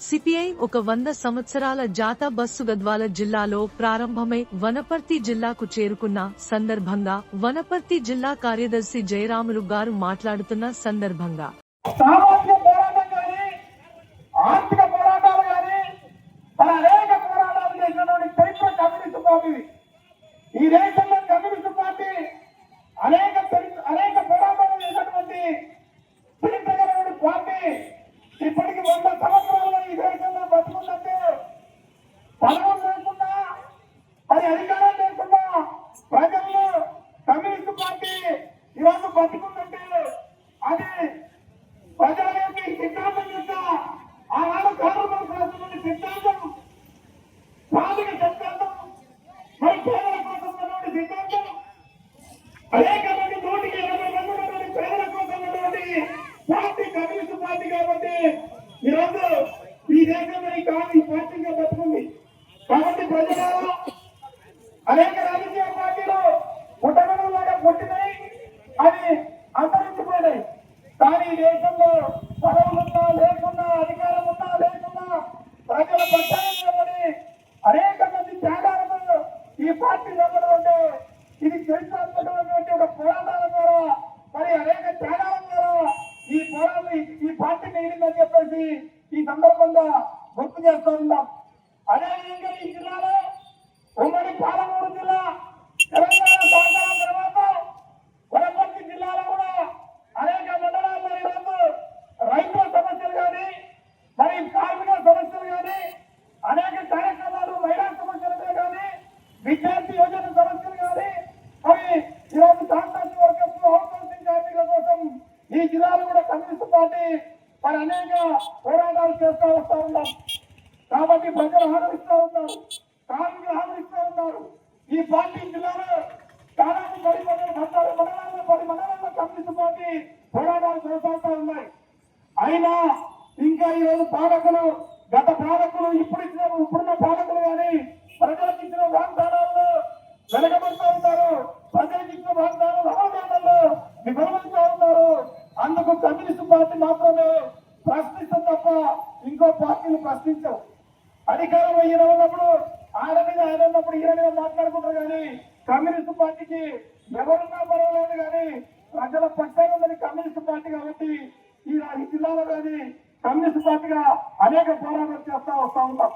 CPI ఒక వంద సంవత్సరాల జాతా బస్సు గద్వాల జిల్లాలో ప్రారంభమై వనపర్తి జిల్లాకు చేరుకున్న సందర్భంగా వనపర్తి జిల్లా కార్యదర్శి జయరాములు గారు మాట్లాడుతున్న సందర్భంగా సామాజిక పోరాటం కానీ ఆర్థిక పోరాటాలు కానీ మన అనేక పోరాటాలు చేసినటువంటి చరిత్ర కమ్యూనిస్ట్ పార్టీది ఈ దేశంలో కమ్యూనిస్ట్ పార్టీ అనేక చరిత్ర అనేక పోరాటాలు చేసినటువంటి చరిత్ర కలిగిన పార్టీ ఇప్పటికి వంద సంవత్సరాలు ఈ దేశంలో బతుకుందంటే పదవులు లేకుండా మరి అధికారం లేకుండా ప్రజల్లో కమ్యూనిస్ట్ పార్టీ ఈరోజు బతుకుందంటే అది ప్రజల యొక్క ఈ సిద్ధాంతం యొక్క ఆనాడు కాంగ్రెస్ రాసినటువంటి సిద్ధాంతం సాధక సిద్ధాంతం మరి పేదల కోసం ఉన్నటువంటి సిద్ధాంతం అనేక మంది నూటికి ఇరవై మంది ఉన్నటువంటి పేదల కోసం ఉన్నటువంటి పార్టీ కమ్యూనిస్ట్ పార్టీ కాబట్టి ఈరోజు ఈ దేశంలో ఈ కాంగ్రెస్ పార్టీగా బతుకుంది. కాబట్టి ప్రజలు అనేక రాజకీయ పార్టీలు పుట్టగడంలాగా పుట్టినాయి అవి అంతరించిపోయినాయి. కానీ ఈ దేశంలో పదవులున్నా లేకున్నా అధికారం ఉన్నా లేకున్నా ప్రజల పట్టాలు నిలబడి అనేక మంది త్యాగాలతో ఈ పార్టీ నిలబడి ఉంటే ఇది చరిత్రాత్మకమైనటువంటి ఒక పోరాటాల ద్వారా మరి అనేక త్యాగాల ద్వారా ఈ పోరాటం ఈ పార్టీ మిగిలిందని చెప్పేసి ఈ సందర్భంగా గుర్తు చేస్తూ ఉంటాం అదేవిధంగా ఈ జిల్లాలో ఉమ్మడి పాలమూరు జిల్లా తెలంగాణ సహకారం తర్వాత వనపర్తి జిల్లాలో కూడా అనేక మండలాల్లో ఈరోజు రైతుల సమస్యలు కానీ మరి కార్మిక సమస్యలు కానీ అనేక కార్యక్రమాలు మహిళా సమస్యలు కానీ విద్యార్థి యోజన సమస్యలు కానీ మరి ఈరోజు కాంట్రాక్ట్ వర్కర్స్ అవుట్సోర్సింగ్ కార్మికుల కోసం ఈ జిల్లాలో కూడా కమ్యూనిస్ట్ పార్టీ మరి అనేక పోరాటాలు చేస్తూ వస్తూ ఉన్నాం. కాబట్టి ప్రజలు ఆదరిస్తూ ఉన్నారు. కార్మికులు ఆదరిస్తూ ఉన్నారు. ఈ పార్టీ జిల్లాలో దాదాపు పది మండలం పద్నాలుగు మండలాల్లో పది మండలాల్లో కమ్యూనిస్ట్ పార్టీ పోరాటాలు కొనసాగుతూ ఉన్నాయి. అయినా ఇంకా ఈరోజు పాలకులు గత పాలకులు ఇప్పుడు ఇచ్చిన ఇప్పుడున్న పాలకులు కానీ ప్రజలకు ఇచ్చిన వాగ్దానాల్లో వెనకబడుతూ ఉన్నారు. ప్రజలకు ఇచ్చిన వాగ్దానాలు అవగాహనలో విఫలమవుతూ ఉన్నారు. అందుకు కమ్యూనిస్ట్ పార్టీ మాత్రమే ప్రశ్నిస్తుంది తప్ప ఇంకో పార్టీలు ప్రశ్నించవు. అధికారం ఈయన ఉన్నప్పుడు ఆయన మీద ఆయన ఉన్నప్పుడు ఈయన మీద మాట్లాడుకుంటారు కానీ కమ్యూనిస్ట్ పార్టీకి ఎవరున్నా పర్వాలేదు కానీ ప్రజల పక్షాన ఉన్నది కమ్యూనిస్ట్ పార్టీ కాబట్టి ఈ ఈ జిల్లాలో కానీ కమ్యూనిస్ట్ పార్టీగా అనేక పోరాటాలు చేస్తా వస్తా ఉంటాం.